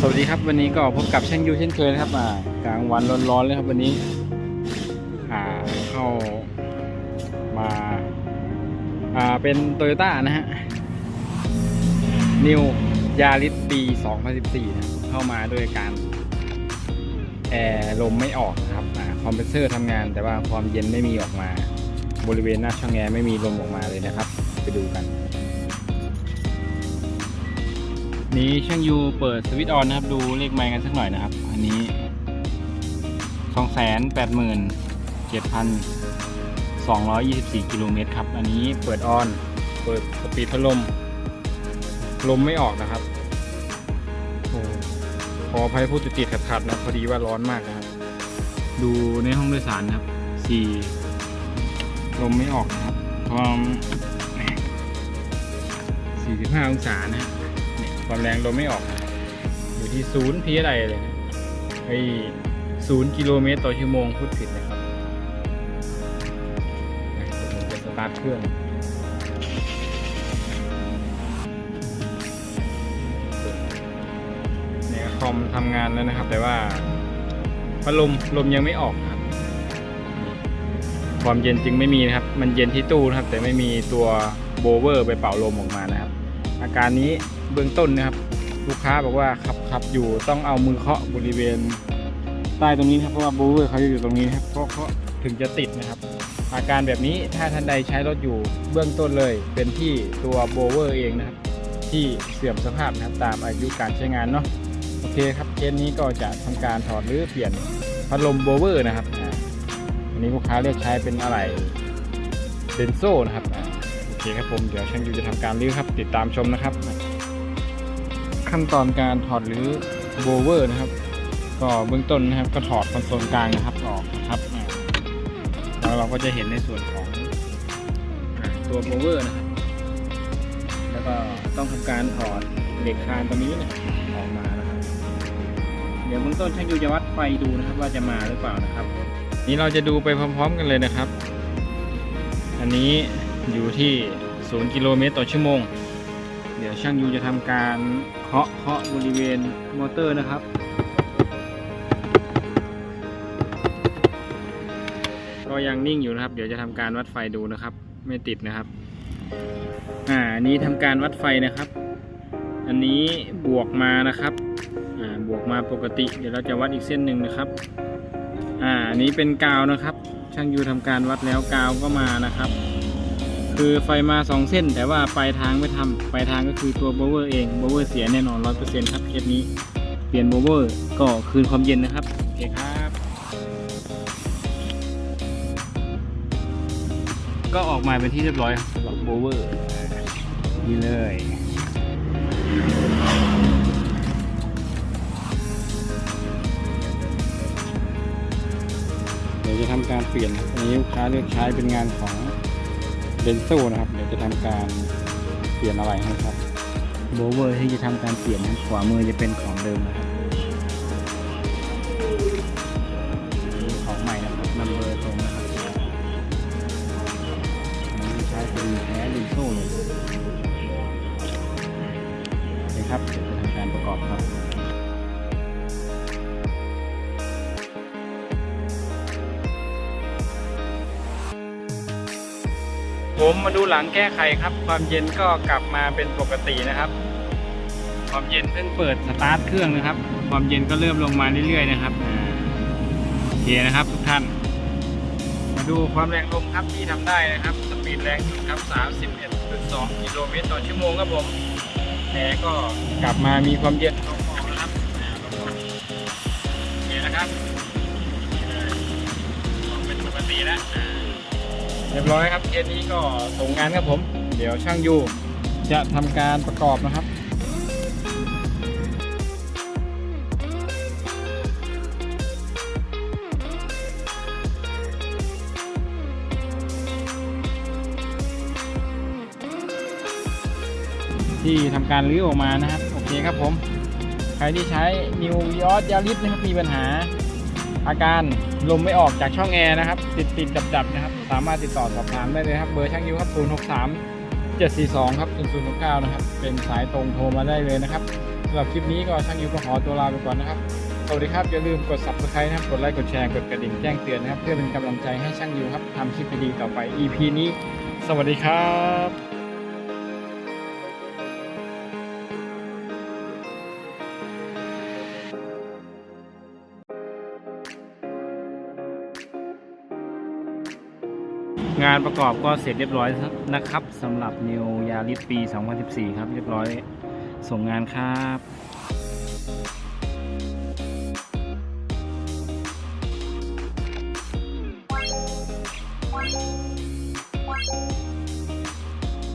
สวัสดีครับวันนี้ก็พบกับช่างยูเช่นเคยนะครับอ่ากลางวันร้อนๆเลยครับวันนี้อ่าเข้ามาอ่าเป็นโตโยต้านะฮะนิวยาริสปี 2014นะเข้ามาด้วยการแอร์ลมไม่ออกนะครับอ่าคอมเพรสเซอร์ทำงานแต่ว่าความเย็นไม่มีออกมา บริเวณหน้าช่องแอร์ไม่มีลมออกมาเลยนะครับ ไปดูกัน นี้ช่างยูเปิดสวิตช์ออนนะครับ ดูเลขไมล์กันสักหน่อยนะครับ อันนี้สองแสนแปดหมื่นเจ็ดพันสองร้อยยี่สิบสี่กิโลเมตรครับ อันนี้เปิดออน เปิดสปีดพัดลม ลมไม่ออกนะครับโอ้ขออภัยพูดติดๆขัดๆนะพอดีว่าร้อนมากนะครับ ดูในห้องโดยสารนะครับสี่ลมไม่ออกนะครับความ45 องศานะฮะเนี่ย ความแรงลมไม่ออก อยู่ที่ศูนย์พีอะไรเลยนะไอ้ศูนย์กิโลเมตรต่อชั่วโมงพูดผิดนะครับอะเดี๋ยวผมจะสตาร์ทเครื่องเนี่ยคอมทำงานแล้วนะครับ แต่ว่าพัดลมลมยังไม่ออกครับ ความเย็นจึงไม่มีนะครับ มันเย็นที่ตู้นะครับ แต่ไม่มีตัวโบเวอร์ไปเป่าลมออกมานะครับ อาการนี้เบื้องต้นนะครับ ลูกค้าบอกว่าขับขับอยู่ต้องเอามือเคาะบริเวณ ใต้ตรงนี้นครับเพราะว่าโบเวอร์เขาอยู่ตรงนี้นครับเพราะเขาถึงจะติดนะครับ อาการแบบนี้ถ้าท่านใดใช้รถอยู่เบื้องต้นเลย เป็นที่ตัวโบเวอร์เองนะครับ ที่เสื่อมสภาพนะครับตามอายุการใช้งานเนาะโอเคครับเคสนี้ก็จะทำการถอดหรือเปลี่ยนพัดลมโบเวอร์นะครับอันนี้ลูกค้าเลือกใช้เป็นอะไรเซนโซนะครับ เคครับผมเดี๋ยวช่างยูจะทำการรื้อครับ ติดตามชมนะครับ ขั้นตอนการถอดหรือโบเวอร์นะครับ ก็เบื้องต้นนะครับก็ถอดคอนโซลกลางนะครับออกนะครับแล้วเราก็จะเห็นในส่วนของตัวโบเวอร์นะครับแล้วก็ต้องทำการถอดเหล็กคานตัวนี้นะออกมานะครับ เดี๋ยวเบื้องต้นช่างยูจะวัดไฟดูนะครับ ว่าจะมาหรือเปล่านะครับ นี้เราจะดูไปพร้อม ๆ กันเลยนะครับ อันนี้ อยู่ที่ 0 กิโลเมตรต่อชั่วโมง เดี๋ยวช่างยูจะทำการเคาะเคาะบริเวณมอเตอร์นะครับก็ยังนิ่งอยู่นะครับ เดี๋ยวจะทำการวัดไฟดูนะครับ ไม่ติดนะครับ อ่าอันนี้ทำการวัดไฟนะครับ อันนี้บวกมานะครับ อ่าบวกมาปกติ เดี๋ยวเราจะวัดอีกเส้นหนึ่งนะครับอ่าอันนี้เป็นกาวนะครับ ช่างยูทำการวัดแล้วกาวก็มานะครับ คือไฟมา 2 เส้น แต่ว่าปลายทางไม่ทำปลายทางก็คือตัวโบเวอร์เองโบเวอร์เสียแน่นอน100%ครับเคสนี้ เปลี่ยนโบเวอร์ก็คืนความเย็นนะครับโอเคครับ ก็ออกมาเป็นที่เรียบร้อยสำหรับโบเวอร์นี่เลยเดี๋ยวจะทำการเปลี่ยนอันนี้ลูกค้าเลือกใช้เป็นงานของ เดนโซ่นะครับ เดี๋ยวจะทำการเปลี่ยนอะไรให้ครับโบเวอร์ที่จะทำการเปลี่ยนขวามือจะเป็นของเดิมนะครับนี่ของใหม่นะครับนัมเบอร์ตรงนะครับอันนี้ใช้เป็นแท้เดนโซ่เลยโอเคครับเดี๋ยวจะทำการประกอบครับ ผมมาดูหลังแก้ไขครับ ความเย็นก็กลับมาเป็นปกตินะครับ ความเย็นเพิ่งเปิดสตาร์ทเครื่องนะครับ ความเย็นก็เริ่มลงมาเรื่อยๆนะครับโอเคนะครับทุกท่าน มาดูความแรงลมครับที่ทำได้นะครับ สปีดแรงสุดครับ31.2กิโลเมตรต่อชั่วโมงครับผมแอร์ก็กลับมามีความเย็นลงออกนะครับโอเคนะครับเป็นปกติแล้ว รียบร้อยครับเคสนี้ก็ส่งงานครับผม เดี๋ยวช่างยูจะทำการประกอบนะครับที่ทำการรื้อออกมานะครับ โอเคครับผม ใครที่ใช้ New Vios Yaris นะครับมีปัญหา อาการลมไม่ออกจากช่องแอร์นะครับ ติดติดดับดับๆนะครับ สามารถติดต่อสอบถามได้เลยครับ เบอร์ช่างยูครับ 063 742 ครับ0069 นะครับ เป็นสายตรงโทรมาได้เลยนะครับสำหรับคลิปนี้ก็ช่างยูก็ขอตัวลาไปก่อนนะครับ สวัสดีครับ อย่าลืมกด subscribe นะครับ กดไลค์ กดแชร์ กดกระดิ่งแจ้งเตือนนะครับ เพื่อเป็นกำลังใจให้ช่างยูครับทำคลิปดีๆต่อไป EP นี้ สวัสดีครับ งานประกอบก็เสร็จเรียบร้อยนะครับสำหรับนิวยาริสปี 2014 ครับ เรียบร้อยส่งงานครับ